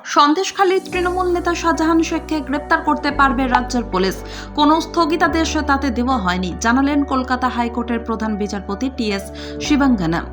সন্দেশখালীর তৃণমূল নেতা শাহজাহান শেখকে গ্রেপ্তার করতে পারবে রাজ্যের পুলিশ। কোনো স্থগিতাদেশ তাতে দেওয়া হয়নি, জানালেন কলকাতা হাইকোর্টের প্রধান বিচারপতি টি এস শিবাঙ্গানাম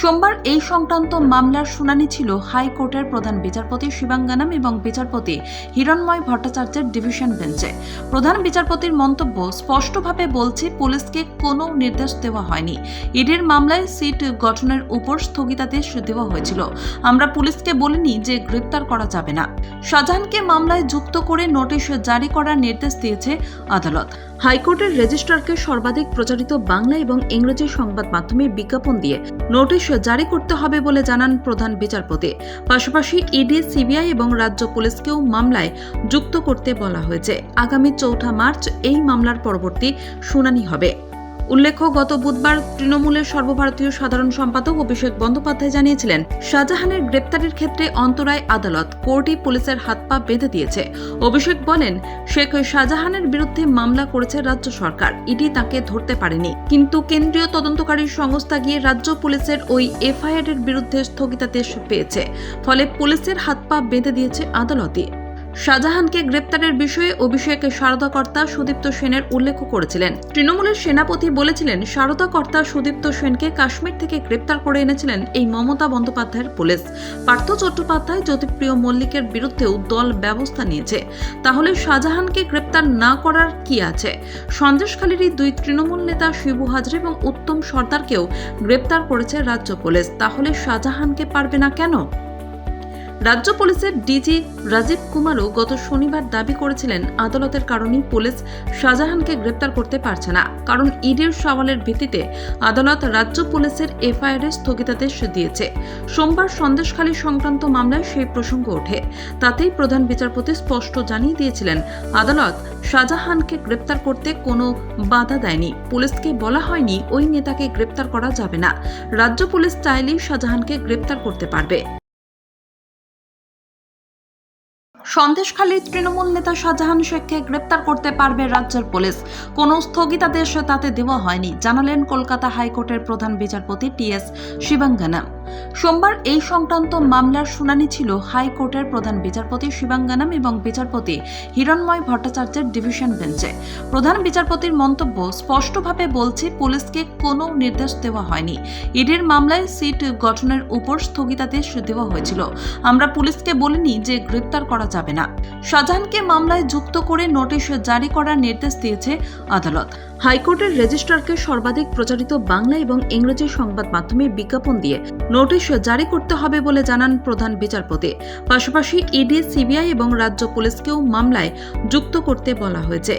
সোমবার এই সংক্রান্ত মামলার শুনানি ছিল হাইকোর্টের প্রধান বিচারপতি শিবাঙ্গানাম এবং বিচারপতি হিরণময় ভট্টাচার্যের ডিভিশন বেঞ্চে। প্রধান বিচারপতির মন্তব্য, স্পষ্টভাবে বলছি পুলিশকে কোনো নির্দেশ দেওয়া হয়নি। ইডির মামলায় সিট গঠনের উপর স্থগিতাদেশ দেওয়া হয়েছিল। আমরা পুলিশকে বলিনি যে গ্রেপ্তার করা যাবে না। শাহজাহানকে মামলায় যুক্ত করে নোটিশ জারি করার নির্দেশ দিয়েছে আদালত। হাইকোর্টের রেজিস্ট্রারকে সর্বাধিক প্রচারিত বাংলা এবং ইংরেজি সংবাদ মাধ্যমে বিজ্ঞাপন দিয়ে নোটিশ জারি করতে হবে বলে জানান প্রধান বিচারপতি। পাশাপাশি ইডি, সিবিআই এবং রাজ্য পুলিশকেও মামলায় যুক্ত করতে বলা হয়েছে। আগামী চৌঠা মার্চ এই মামলার পরবর্তী শুনানি হবে। উল্লেখ্য, গত বুধবার তৃণমূলের সর্বভারতীয় সাধারণ সম্পাদক অভিষেক বন্দ্যোপাধ্যায় জানিয়েছিলেন, শাহজাহানের গ্রেপ্তারের ক্ষেত্রে অন্তরায় আদালত কোর্টই পুলিশের হাত পা বেঁধে দিয়েছে। অভিষেক বলেন, শেখ শাহজাহানের বিরুদ্ধে মামলা করেছে রাজ্য সরকার, ইডি তাকে ধরতে পারেনি। কিন্তু কেন্দ্রীয় তদন্তকারী সংস্থা গিয়ে রাজ্য পুলিশের ওই এফআইআর এর বিরুদ্ধে স্থগিতাদেশ পেয়েছে, ফলে পুলিশের হাত পা বেঁধে দিয়েছে আদালতই। শাহজাহানকে গ্রেপ্তারের বিষয়ে অভিষেক সারদাকর্তা সুদীপ্ত সেনের উল্লেখ করেছিলেন। তৃণমূলের সেনাপতি বলেছিলেন, সারদাকর্তা সুদীপ্ত সেনকে কাশ্মীর থেকে গ্রেপ্তার করে এনেছিলেন এই মমতা বন্দ্যোপাধ্যায়ের পুলিশ। পার্থ চট্টোপাধ্যায় জ্যোতিপ্রিয় মল্লিকের বিরুদ্ধেও দল ব্যবস্থা নিয়েছে। তাহলে শাহজাহানকে গ্রেপ্তার না করার কি আছে? সন্দেশখালীরই দুই তৃণমূল নেতা শিবু হাজরা এবং উত্তম সর্দারকেও গ্রেপ্তার করেছে রাজ্য পুলিশ। তাহলে শাহজাহানকে পারবে না কেন? রাজ্য পুলিশের ডিজি রাজীব কুমারও গত শনিবার দাবি করেছিলেন, আদালতের কারণেই পুলিশ শাহজাহানকে গ্রেপ্তার করতে পারছে না। কারণ ইডির সওয়ালের ভিত্তিতে আদালত রাজ্য পুলিশের এফআইআর স্থগিতাদেশ দিয়েছে। সোমবার সন্দেশখালী সংক্রান্ত মামলায় সেই প্রসঙ্গ ওঠে। তাতেই প্রধান বিচারপতি স্পষ্ট জানিয়ে দিয়েছিলেন, আদালত শাহজাহানকে গ্রেপ্তার করতে কোনো বাধা দেয়নি। পুলিশকে বলা হয়নি ওই নেতাকে গ্রেপ্তার করা যাবে না। রাজ্য পুলিশ চাইলেই শাহজাহানকে গ্রেপ্তার করতে পারবে। সন্দেশখালীর তৃণমূল নেতা শাহজাহান শেখকে গ্রেপ্তার করতে পারবে রাজ্যের পুলিশ। কোনো স্থগিতাদেশ তাতে দেওয়া হয়নি, জানালেন কলকাতা হাইকোর্টের প্রধান বিচারপতি টি এস শিবাঙ্গানাম সোমবার এই সংক্রান্ত মামলার শুনানি ছিল হাইকোর্টের প্রধান বিচারপতি শিবাঙ্গানাম এবং বিচারপতি হিরণময় ভট্টাচার্যের ডিভিশন বেঞ্চে। প্রধান বিচারপতির মন্তব্য, স্পষ্টভাবে বলছে পুলিশকে কোনো নির্দেশ দেওয়া হয়নি। ইডির মামলায় সিট গঠনের উপর স্থগিতাদেশ দেওয়া হয়েছিল। আমরা পুলিশকে বলিনি যে গ্রেপ্তার করা যাবে না। শাহজাহানকে মামলায় যুক্ত করে নোটিশ জারি করার নির্দেশ দিয়েছে আদালত। হাইকোর্টের রেজিস্ট্রারকে সর্বাধিক প্রচারিত বাংলা এবং ইংরেজি সংবাদ মাধ্যমে বিজ্ঞাপন দিয়ে নোটিশ জারি করতে হবে বলে জানান প্রধান বিচারপতি। পাশাপাশি ইডি, সিবিআই এবং রাজ্য পুলিশকেও মামলায় যুক্ত করতে বলা হয়েছে।